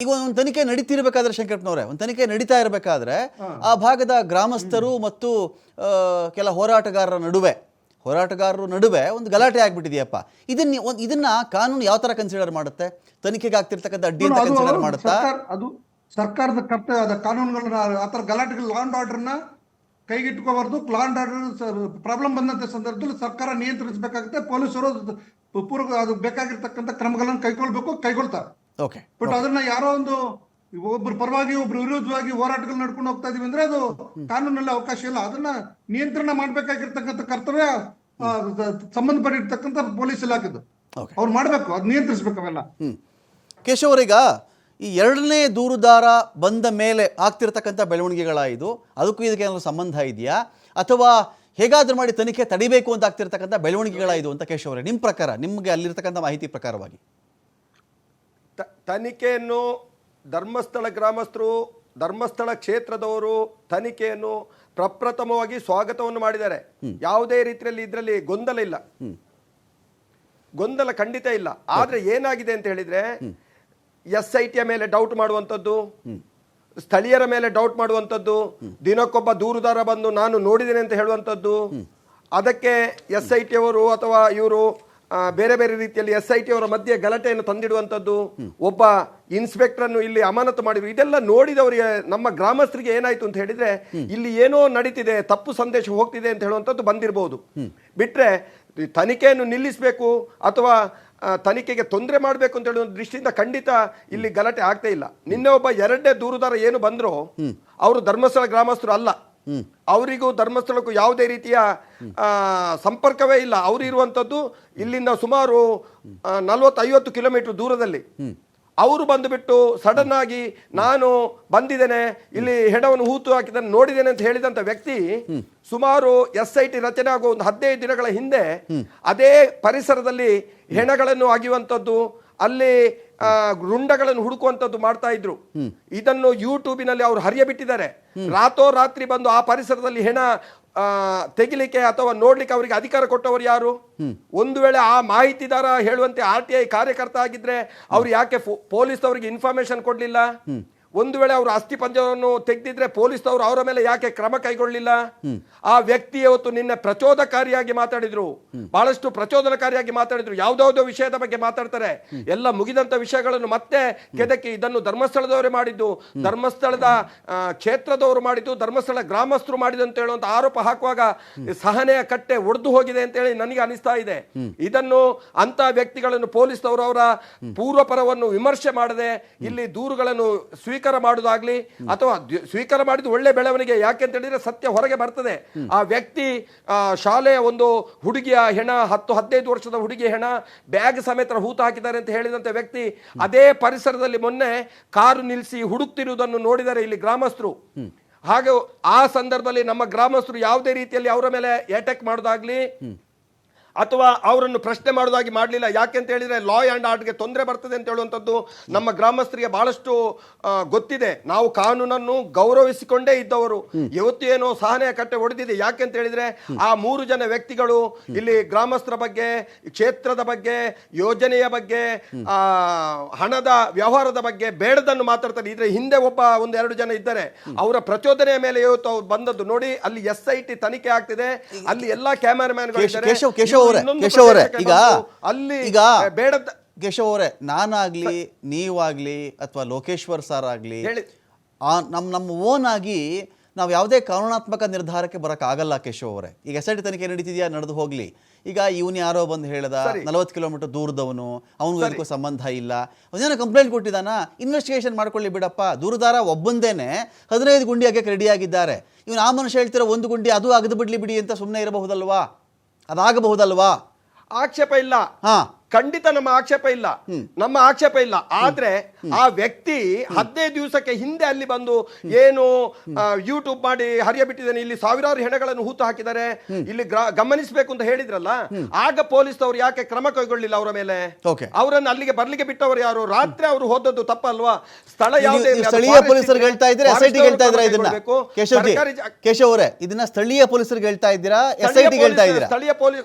ಈಗ ಒಂದು ತನಿಖೆ ನಡೀತಿರ್ಬೇಕಾದ್ರೆ ಶಂಕರಪ್ಪನವ್ರೆ ಒಂದು ತನಿಖೆ ನಡೀತಾ ಇರಬೇಕಾದ್ರೆ ಆ ಭಾಗದ ಗ್ರಾಮಸ್ಥರು ಮತ್ತು ಕೆಲ ಹೋರಾಟಗಾರರ ನಡುವೆ ಹೋರಾಟಗಾರರ ನಡುವೆ ಒಂದು ಗಲಾಟೆ ಆಗ್ಬಿಟ್ಟಿದೆಯಪ್ಪ. ಇದನ್ನ ಒಂದ್- ಇದನ್ನ ಕಾನೂನು ಯಾವ ತರ ಕನ್ಸಿಡರ್ ಮಾಡುತ್ತೆ? ತನಿಖೆಗೆ ಆಗ್ತಿರ್ತಕ್ಕಂಥ ಅಡ್ಡಿ ಅಂತ ಕನ್ಸಿಡರ್ ಮಾಡುತ್ತಾ? ಅದು ಸರ್ಕಾರದ ಕರ್ತವ್ಯ ಅದ ಕಾನೂನುಗಳನ್ನ ಆ ತರ ಗಲಾಟೆಗಳು ಲಾ ಅಂಡ್ ಆರ್ಡರ್ನ ಕೈಗೆಟ್ಕೋಬಾರ್ದು ಲಾ ಅಂಡ್ ಆರ್ಡರ್ ಪ್ರಾಬ್ಲಮ್ ಬಂದಂತ ಸಂದರ್ಭದಲ್ಲಿ ಸರ್ಕಾರ ನಿಯಂತ್ರಿಸಬೇಕಾಗುತ್ತೆ ಪೊಲೀಸರು ಪೂರ್ವ ಅದು ಬೇಕಾಗಿರ್ತಕ್ಕಂಥ ಕ್ರಮಗಳನ್ನು ಕೈಗೊಳ್ಬೇಕು ಕೈಗೊಳ್ತಾರೆ. ಓಕೆ ಬಟ್ ಅದನ್ನ ಯಾರೋ ಒಂದು ಒಬ್ರು ಪರವಾಗಿ ಒಬ್ರು ವಿರೋಧವಾಗಿ ಹೋರಾಟಗಳು ನಡ್ಕೊಂಡು ಹೋಗ್ತಾ ಇದೀವಿ ಅಂದ್ರೆ ಅದು ಕಾನೂನಲ್ಲಿ ಅವಕಾಶ ಇಲ್ಲ. ಅದನ್ನ ನಿಯಂತ್ರಣ ಮಾಡ್ಬೇಕಾಗಿರ್ತಕ್ಕಂಥ ಕರ್ತವ್ಯ ಸಂಬಂಧಪಟ್ಟಿರ್ತಕ್ಕಂಥ ಪೊಲೀಸ್ ಇಲಾಖೆದು. ಓಕೆ ಅವ್ರು ಮಾಡಬೇಕು ಅದು ನಿಯಂತ್ರಿಸ್ಬೇಕು ಅವೆಲ್ಲ. ಕೇಶವರೀಗ ಈ ಎರಡನೇ ದೂರುದಾರ ಬಂದ ಮೇಲೆ ಆಗ್ತಿರ್ತಕ್ಕಂಥ ಬೆಳವಣಿಗೆಗಳ ಇದು ಅದಕ್ಕೂ ಇದಕ್ಕೆ ಏನಾದ್ರು ಸಂಬಂಧ ಇದೆಯಾ? ಅಥವಾ ಹೇಗಾದ್ರೂ ಮಾಡಿ ತನಿಖೆ ತಡಿಬೇಕು ಅಂತ ಆಗ್ತಿರ್ತಕ್ಕಂಥ ಬೆಳವಣಿಗೆಗಳ ಇದು ಅಂತ ಕೇಶವರೇ ನಿಮ್ಮ ಪ್ರಕಾರ ನಿಮಗೆ ಅಲ್ಲಿರ್ತಕ್ಕಂಥ ಮಾಹಿತಿ ಪ್ರಕಾರವಾಗಿ? ತ- ತನಿಖೆಯನ್ನು ಧರ್ಮಸ್ಥಳ ಗ್ರಾಮಸ್ಥರು ಧರ್ಮಸ್ಥಳ ಕ್ಷೇತ್ರದವರು ತನಿಖೆಯನ್ನು ಪ್ರಪ್ರಥಮವಾಗಿ ಸ್ವಾಗತವನ್ನು ಮಾಡಿದ್ದಾರೆ. ಯಾವುದೇ ರೀತಿಯಲ್ಲಿ ಇದರಲ್ಲಿ ಗೊಂದಲ ಇಲ್ಲ. ಗೊಂದಲ ಖಂಡಿತ ಇಲ್ಲ. ಆದರೆ ಏನಾಗಿದೆ ಅಂತ ಹೇಳಿದ್ರೆ ಎಸ್ ಐ ಟಿಯ ಮೇಲೆ ಡೌಟ್ ಮಾಡುವಂಥದ್ದು ಸ್ಥಳೀಯರ ಮೇಲೆ ಡೌಟ್ ಮಾಡುವಂಥದ್ದು ದಿನಕ್ಕೊಬ್ಬ ದೂರುದಾರ ಬಂದು ನಾನು ನೋಡಿದ್ದೇನೆ ಅಂತ ಹೇಳುವಂಥದ್ದು. ಅದಕ್ಕೆ ಎಸ್ ಐ ಟಿ ಅವರು ಅಥವಾ ಇವರು ಬೇರೆ ಬೇರೆ ರೀತಿಯಲ್ಲಿ ಎಸ್ ಐ ಟಿ ಅವರ ಮಧ್ಯೆ ಗಲಾಟೆಯನ್ನು ತಂದಿಡುವಂಥದ್ದು ಒಬ್ಬ ಇನ್ಸ್ಪೆಕ್ಟರ್ ಅನ್ನು ಇಲ್ಲಿ ಅಮಾನತು ಮಾಡಿದ್ರು. ಇದೆಲ್ಲ ನೋಡಿದವರಿಗೆ ನಮ್ಮ ಗ್ರಾಮಸ್ಥರಿಗೆ ಏನಾಯ್ತು ಅಂತ ಹೇಳಿದ್ರೆ ಇಲ್ಲಿ ಏನೋ ನಡೀತಿದೆ ತಪ್ಪು ಸಂದೇಶ ಹೋಗ್ತಿದೆ ಅಂತ ಹೇಳುವಂಥದ್ದು ಬಂದಿರಬಹುದು ಬಿಟ್ರೆ ತನಿಖೆಯನ್ನು ನಿಲ್ಲಿಸಬೇಕು ಅಥವಾ ತನಿಖೆಗೆ ತೊಂದರೆ ಮಾಡಬೇಕು ಅಂತ ಹೇಳುವ ದೃಷ್ಟಿಯಿಂದ ಖಂಡಿತ ಇಲ್ಲಿ ಗಲಾಟೆ ಆಗ್ತಾ ಇಲ್ಲ. ನಿನ್ನೆ ಒಬ್ಬ ಎರಡನೇ ದೂರುದಾರ ಏನು ಬಂದ್ರು ಅವರು ಧರ್ಮಸ್ಥಳ ಗ್ರಾಮಸ್ಥರು ಅಲ್ಲ. ಅವರಿಗೂ ಧರ್ಮಸ್ಥಳಕ್ಕೂ ಯಾವುದೇ ರೀತಿಯ ಸಂಪರ್ಕವೇ ಇಲ್ಲ. ಅವರು ಇರುವಂಥದ್ದು ಇಲ್ಲಿಂದ ಸುಮಾರು ನಲ್ವತ್ತು ಐವತ್ತು ಕಿಲೋಮೀಟರ್ ದೂರದಲ್ಲಿ. ಅವರು ಬಂದುಬಿಟ್ಟು ಸಡನ್ ಆಗಿ ನಾನು ಬಂದಿದ್ದೇನೆ ಇಲ್ಲಿ ಹೆಣವನ್ನು ಹೂತು ಹಾಕಿದ್ದನ್ನು ನೋಡಿದ್ದೇನೆ ಅಂತ ಹೇಳಿದಂತ ವ್ಯಕ್ತಿ ಸುಮಾರು ಎಸ್ ಐ ಟಿ ರಚನೆ ಆಗುವ ಒಂದು ಹದಿನೈದು ದಿನಗಳ ಹಿಂದೆ ಅದೇ ಪರಿಸರದಲ್ಲಿ ಹೆಣಗಳನ್ನು ಅಗಿಯುವಂಥದ್ದು ಅಲ್ಲಿ ರುಂಡಗಳನ್ನು ಹುಡುಕುವಂಥದ್ದು ಮಾಡ್ತಾ ಇದ್ರು. ಇದನ್ನು ಯೂಟ್ಯೂಬಿನಲ್ಲಿ ಅವರು ಹರಿಯ ಬಿಟ್ಟಿದ್ದಾರೆ ರಾತ್ರೋರಾತ್ರಿ ಬಂದು ಆ ಪರಿಸರದಲ್ಲಿ ಹೆಣ ತೆಗಿಲಿಕ್ಕೆ ಅಥವಾ ನೋಡ್ಲಿಕ್ಕೆ ಅವರಿಗೆ ಅಧಿಕಾರ ಕೊಟ್ಟವರು ಯಾರು? ಒಂದು ವೇಳೆ ಆ ಮಾಹಿತಿದಾರ ಹೇಳುವಂತೆ ಆರ್ ಟಿ ಐ ಕಾರ್ಯಕರ್ತ ಆಗಿದ್ರೆ ಅವ್ರು ಯಾಕೆ ಪೊಲೀಸ್ ಅವರಿಗೆ ಇನ್ಫಾರ್ಮೇಶನ್ ಕೊಡ್ಲಿಲ್ಲ? ಒಂದು ವೇಳೆ ಅವರು ಅಸ್ಥಿ ಪಂಜವನ್ನು ತೆಗೆದಿದ್ರೆ ಪೊಲೀಸ್ ಅವರು ಅವರ ಮೇಲೆ ಯಾಕೆ ಕ್ರಮ ಕೈಗೊಳ್ಳಲಿಲ್ಲ? ಆ ವ್ಯಕ್ತಿ ಇವತ್ತು ನಿನ್ನೆ ಪ್ರಚೋದಕಾರಿಯಾಗಿ ಮಾತಾಡಿದ್ರು. ಬಹಳಷ್ಟು ಪ್ರಚೋದನಕಾರಿಯಾಗಿ ಮಾತಾಡಿದ್ರು. ಯಾವ್ದಾವ್ದೋ ವಿಷಯದ ಬಗ್ಗೆ ಮಾತಾಡ್ತಾರೆ. ಎಲ್ಲ ಮುಗಿದಂತ ವಿಷಯಗಳನ್ನು ಮತ್ತೆ ಕೆದಕಿ ಇದನ್ನು ಧರ್ಮಸ್ಥಳದವರೇ ಮಾಡಿದ್ದು. ಧರ್ಮಸ್ಥಳದ ಕ್ಷೇತ್ರದವರು ಮಾಡಿದ್ದು ಧರ್ಮಸ್ಥಳ ಗ್ರಾಮಸ್ಥರು ಮಾಡಿದ್ದು ಅಂತ ಹೇಳುವಂತ ಆರೋಪ ಹಾಕುವಾಗ ಸಹನೆಯ ಕಟ್ಟೆ ಒಡೆದು ಹೋಗಿದೆ ಅಂತ ಹೇಳಿ ನನಗೆ ಅನಿಸ್ತಾ ಇದೆ. ಇದನ್ನು ಅಂತ ವ್ಯಕ್ತಿಗಳನ್ನು ಪೊಲೀಸ್ನವರು ಅವರ ಪೂರ್ವಪರವನ್ನು ವಿಮರ್ಶೆ ಮಾಡದೆ ಇಲ್ಲಿ ದೂರುಗಳನ್ನು ಸ್ವೀಕಾರ ಮಾಡೋದಾಗ್ಲಿ ಅಥವಾ ಸ್ವೀಕಾರ ಮಾಡಿದ ಒಳ್ಳೆ ಬೆಳವಣಿಗೆ ಯಾಕೆ ಅಂತ ಹೇಳಿದ್ರೆ ಸತ್ಯ ಹೊರಗೆ ಬರ್ತದೆ. ಆ ವ್ಯಕ್ತಿ ಶಾಲೆಯ ಒಂದು ಹುಡುಗಿಯ ಹೆಣ ಹತ್ತು ಹದಿನೈದು ವರ್ಷದ ಹುಡುಗಿಯ ಹೆಣ ಬ್ಯಾಗ್ ಸಮೇತ ಹೂತ ಹಾಕಿದ್ದಾರೆ ಅಂತ ಹೇಳಿದಂತೆ ವ್ಯಕ್ತಿ ಅದೇ ಪರಿಸರದಲ್ಲಿ ಮೊನ್ನೆ ಕಾರು ನಿಲ್ಲಿಸಿ ಹುಡುಕ್ತಿರುವುದನ್ನು ನೋಡಿದರೆ ಇಲ್ಲಿ ಗ್ರಾಮಸ್ಥರು. ಹಾಗೆ ಆ ಸಂದರ್ಭದಲ್ಲಿ ನಮ್ಮ ಗ್ರಾಮಸ್ಥರು ಯಾವುದೇ ರೀತಿಯಲ್ಲಿ ಅವರ ಮೇಲೆ ಅಟ್ಯಾಕ್ ಮಾಡೋದಾಗ್ಲಿ ಅಥವಾ ಅವರನ್ನು ಪ್ರಶ್ನೆ ಮಾಡೋದಾಗಿ ಮಾಡಲಿಲ್ಲ. ಯಾಕೆ ಅಂತ ಹೇಳಿದರೆ ಲಾ ಆ್ಯಂಡ್ ಆರ್ಡ್ಗೆ ತೊಂದರೆ ಬರ್ತದೆ ಅಂತ ಹೇಳುವಂಥದ್ದು ನಮ್ಮ ಗ್ರಾಮಸ್ಥರಿಗೆ ಬಹಳಷ್ಟು ಗೊತ್ತಿದೆ. ನಾವು ಕಾನೂನನ್ನು ಗೌರವಿಸಿಕೊಂಡೇ ಇದ್ದವರು. ಇವತ್ತು ಏನೋ ಸಹನೆಯ ಕಟ್ಟೆ ಹೊಡೆದಿದೆ ಯಾಕೆ ಅಂತ ಹೇಳಿದ್ರೆ ಆ ಮೂರು ಜನ ವ್ಯಕ್ತಿಗಳು ಇಲ್ಲಿ ಗ್ರಾಮಸ್ಥರ ಬಗ್ಗೆ ಕ್ಷೇತ್ರದ ಬಗ್ಗೆ ಯೋಜನೆಯ ಬಗ್ಗೆ ಆ ಹಣದ ವ್ಯವಹಾರದ ಬಗ್ಗೆ ಬೇಡದನ್ನು ಮಾತಾಡ್ತಾರೆ. ಇದ್ರೆ ಹಿಂದೆ ಒಬ್ಬ ಒಂದು ಎರಡು ಜನ ಇದ್ದಾರೆ. ಅವರ ಪ್ರಚೋದನೆಯ ಮೇಲೆ ಇವತ್ತು ಅವ್ರು ಬಂದದ್ದು ನೋಡಿ ಅಲ್ಲಿ ಎಸ್ ಐ ಟಿ ತನಿಖೆ ಆಗ್ತಿದೆ. ಅಲ್ಲಿ ಎಲ್ಲ ಕ್ಯಾಮರಾಮ್ಯಾನ್ ಕೇಶವ್ ಕೇಶವ್ ಕೇಶವ್ ಅವರೇ ಕೇಶವ್ ಅವರೇ ಈಗ ಅಲ್ಲಿ ಈಗ ಬೇಡ ಕೇಶವ್ ಅವರೇ ನಾನಾಗ್ಲಿ ನೀವಾಗ್ಲಿ ಅಥವಾ ಲೋಕೇಶ್ವರ್ ಸರ್ ಆಗ್ಲಿ ಆ ನಮ್ಮ ನಮ್ಮ ಓನ್ ಆಗಿ ನಾವು ಯಾವುದೇ ಕಾನೂನಾತ್ಮಕ ನಿರ್ಧಾರಕ್ಕೆ ಬರೋಕ್ಕಾಗಲ್ಲ ಕೇಶವ್ ಅವರೇ ಈಗ ಎಸ್ ಐ ಟಿ ತನಿಖೆ ನಡೀತಿದೆಯಾ ನಡೆದು ಹೋಗ್ಲಿ. ಈಗ ಇವನು ಯಾರೋ ಬಂದು ಹೇಳ್ದ. ನಲವತ್ತು ಕಿಲೋಮೀಟರ್ ದೂರದವನು ಅವನಿಗೂ ಇದಕ್ಕೂ ಸಂಬಂಧ ಇಲ್ಲ. ಅವನೇನೋ ಕಂಪ್ಲೇಂಟ್ ಕೊಟ್ಟಿದ್ದಾನ ಇನ್ವೆಸ್ಟಿಗೇಷನ್ ಮಾಡ್ಕೊಳ್ಳಿ ಬಿಡಪ್ಪ. ದೂರದಾರ ಒಬ್ಬಂದೇನೆ ಹದಿನೈದು ಗುಂಡಿ ರೆಡಿ ರೆಡಿಯಾಗಿದ್ದಾರೆ ಇವನು ಆ ಮನುಷ್ಯ ಹೇಳ್ತಿರೋ ಒಂದು ಗುಂಡಿ ಅದು ಅಗದು ಬಿಡ್ಲಿ ಬಿಡಿ ಅಂತ ಸುಮ್ಮನೆ ಇರಬಹುದಲ್ವಾ? ಅದಾಗಬಹುದಲ್ವಾ? ಆಕ್ಷೇಪ ಇಲ್ಲ. ಹಾ. ಖಂಡಿತ ನಮ್ಮ ಆಕ್ಷೇಪ ಇಲ್ಲ. ನಮ್ಮ ಆಕ್ಷೇಪ ಇಲ್ಲ. ಆದ್ರೆ ಆ ವ್ಯಕ್ತಿ ಹದಿನೈದು ದಿವಸಕ್ಕೆ ಹಿಂದೆ ಅಲ್ಲಿ ಬಂದು ಏನು ಯೂಟ್ಯೂಬ್ ಮಾಡಿ ಹರಿಯ ಬಿಟ್ಟಿದ್ದಾನೆ. ಇಲ್ಲಿ ಸಾವಿರಾರು ಹೆಣಗಳನ್ನು ಹೂತು ಹಾಕಿದ್ದಾರೆ. ಇಲ್ಲಿ ಗಮನಿಸಬೇಕು ಅಂತ ಹೇಳಿದ್ರಲ್ಲ ಆಗ ಪೊಲೀಸ್ನವರು ಯಾಕೆ ಕ್ರಮ ಕೈಗೊಳ್ಳಿಲ್ಲ ಅವರ ಮೇಲೆ. ಅವರನ್ನು ಅಲ್ಲಿಗೆ ಬರ್ಲಿಕ್ಕೆ ಬಿಟ್ಟವರು ಯಾರು? ರಾತ್ರಿ ಅವರು ಹೋದದ್ದು ತಪ್ಪಲ್ವಾ? ಸ್ಥಳ ಯಾವುದೇ ಸ್ಥಳೀಯ ಪೊಲೀಸರು ಹೇಳ್ತಾ ಇದ್ರೆ ಎಸ್ಐಟಿ ಅವರು ಹೇಳ್ತಾ ಇದನ್ನ. ಕೇಶವ್ ಅವರೇ ಸ್ಥಳೀಯ ಪೊಲೀಸರಿಗೆ ಹೇಳ್ತಾ ಇದ್ದೀರಾ? ಎಸ್ ಐ ಸ್ಥಳೀಯ ಟಿಗೆ ಹೇಳ್ತಾ ಇದ್ದೀರಾ? ಸ್ಥಳೀಯ ಪೊಲೀಸ್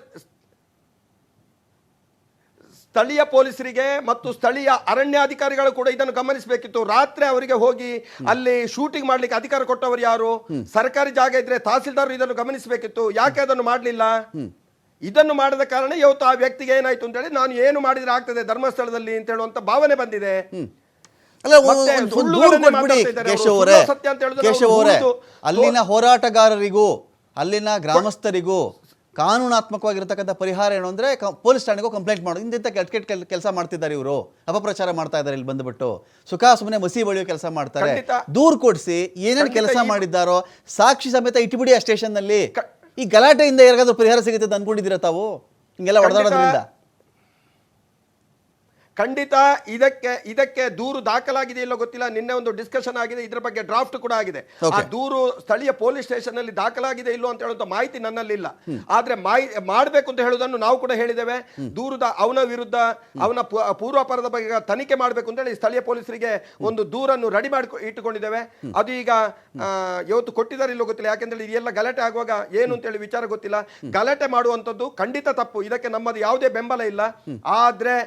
ಸ್ಥಳೀಯ ಪೊಲೀಸರಿಗೆ ಮತ್ತು ಸ್ಥಳೀಯ ಅರಣ್ಯಾಧಿಕಾರಿಗಳು ಕೂಡ ಇದನ್ನು ಗಮನಿಸಬೇಕಿತ್ತು. ರಾತ್ರಿ ಅವರಿಗೆ ಹೋಗಿ ಅಲ್ಲಿ ಶೂಟಿಂಗ್ ಮಾಡ್ಲಿಕ್ಕೆ ಅಧಿಕಾರ ಕೊಟ್ಟವರು ಯಾರು? ಸರ್ಕಾರಿ ಜಾಗ ಇದ್ರೆ ತಹಸೀಲ್ದಾರ್ ಇದನ್ನು ಗಮನಿಸಬೇಕಿತ್ತು. ಯಾಕೆ ಅದನ್ನು ಮಾಡಲಿಲ್ಲ? ಇದನ್ನು ಮಾಡದ ಕಾರಣ ಇವತ್ತು ಆ ವ್ಯಕ್ತಿಗೆ ಏನಾಯ್ತು ಅಂತ ಹೇಳಿ ನಾನು ಏನು ಮಾಡಿದ್ರೆ ಆಗ್ತದೆ ಧರ್ಮಸ್ಥಳದಲ್ಲಿ ಅಂತ ಹೇಳುವಂತ ಭಾವನೆ ಬಂದಿದೆ. ಅಲ್ಲಿನ ಹೋರಾಟಗಾರರಿಗೂ ಅಲ್ಲಿನ ಗ್ರಾಮಸ್ಥರಿಗೂ ಕಾನೂನಾತ್ಮಕವಾಗಿರ್ತಕ್ಕಂಥ ಪರಿಹಾರ ಏನು ಅಂದರೆ ಕ- ಪೊಲೀಸ್ ಠಾಣೆಗೂ ಕಂಪ್ಲೇಂಟ್ ಮಾಡೋದು. ಇಂಥ ಕೆಟ್ಟ ಕೆಟ್ಟ ಕೆಲಸ ಮಾಡ್ತಿದ್ದಾರೆ ಇವರು. ಅಪಪ್ರಚಾರ ಮಾಡ್ತಾ ಇದ್ದಾರೆ ಇಲ್ಲಿ ಬಂದುಬಿಟ್ಟು. ಸುಖ ಸುಮ್ಮನೆ ಮಸಿ ಬಳಿಯೋ ಕೆಲಸ ಮಾಡ್ತಾರೆ. ದೂರು ಕೊಡಿಸಿ ಏನೇನು ಕೆಲಸ ಮಾಡಿದ್ದಾರೋ ಸಾಕ್ಷಿ ಸಮೇತ ಇಟ್ಬಿಡಿ ಆ ಸ್ಟೇಷನ್ನಲ್ಲಿ ಈ ಗಲಾಟೆಯಿಂದ ಯಾರಿಗಾದ್ರೂ ಪರಿಹಾರ ಸಿಗುತ್ತೆ ಅಂತ ಅಂದ್ಕೊಂಡಿದ್ದೀರಾ ತಾವು? ಹಿಂಗೆಲ್ಲ. ಹೊಡೆದಾಡೋದ್ರಿಂದ ಖಂಡಿತ ಇದಕ್ಕೆ ಇದಕ್ಕೆ ದೂರು ದಾಖಲಾಗಿದೆ ಇಲ್ಲೋ ಗೊತ್ತಿಲ್ಲ. ನಿನ್ನೆ ಒಂದು ಡಿಸ್ಕಷನ್ ಆಗಿದೆ ಇದ್ರ ಬಗ್ಗೆ ಡ್ರಾಫ್ಟ್ ಕೂಡ ಆಗಿದೆ. ಆ ದೂರು ಸ್ಥಳೀಯ ಪೊಲೀಸ್ ಸ್ಟೇಷನ್ ಅಲ್ಲಿ ದಾಖಲಾಗಿದೆ ಇಲ್ಲೋ ಅಂತ ಹೇಳುವಂತ ಮಾಹಿತಿ ನನ್ನಲ್ಲಿಲ್ಲ ಆದ್ರೆ ಮಾಹಿ ಮಾಡಬೇಕು ಅಂತ ಹೇಳುವುದನ್ನು ನಾವು ಕೂಡ ಹೇಳಿದ್ದೇವೆ. ದೂರದ ಅವನ ವಿರುದ್ಧ ಅವನ ಪೂರ್ವಾಪರದ ಬಗ್ಗೆ ತನಿಖೆ ಮಾಡಬೇಕು ಅಂತ ಹೇಳಿ ಸ್ಥಳೀಯ ಪೊಲೀಸರಿಗೆ ಒಂದು ದೂರನ್ನು ರೆಡಿ ಮಾಡಿ ಇಟ್ಟುಕೊಂಡಿದ್ದೇವೆ. ಅದು ಈಗ ಇವತ್ತು ಕೊಟ್ಟಿದ್ದಾರೆ ಇಲ್ಲೋ ಗೊತ್ತಿಲ್ಲ. ಯಾಕೆಂದ್ರೆ ಇದೆಲ್ಲ ಗಲಾಟೆ ಆಗುವಾಗ ಏನು ಅಂತ ಹೇಳಿ ವಿಚಾರ ಗೊತ್ತಿಲ್ಲ. ಗಲಾಟೆ ಮಾಡುವಂತದ್ದು ಖಂಡಿತ ತಪ್ಪು. ಇದಕ್ಕೆ ನಮ್ಮದು ಯಾವುದೇ ಬೆಂಬಲ ಇಲ್ಲ. ಆದ್ರೆ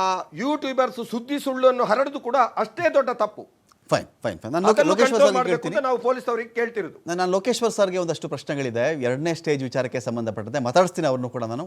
ಆ ಯೂಟ್ಯೂಬರ್ಸ್ ಸುದ್ದಿ ಸುಳ್ಳನ್ನು ಹರಡುದು ಕೂಡ ಅಷ್ಟೇ ದೊಡ್ಡ ತಪ್ಪು. ಫೈನ್ ಫೈನ್ ಫೈನ್ ನಾನು ಲೋಕೇಶ್ವರ್ ನಾವು ಪೊಲೀಸ್ ಅವರಿಗೆ ಕೇಳ್ತಿರೋದು. ನಾನು ಲೋಕೇಶ್ವರ್ ಸರ್ಗೆ ಒಂದಷ್ಟು ಪ್ರಶ್ನೆಗಳಿದೆ. ಎರಡನೇ ಸ್ಟೇಜ್ ವಿಚಾರಕ್ಕೆ ಸಂಬಂಧಪಟ್ಟಂತೆ ಮಾತಾಡಿಸ್ತೀನಿ ಅವ್ರನ್ನು ಕೂಡ ನಾನು.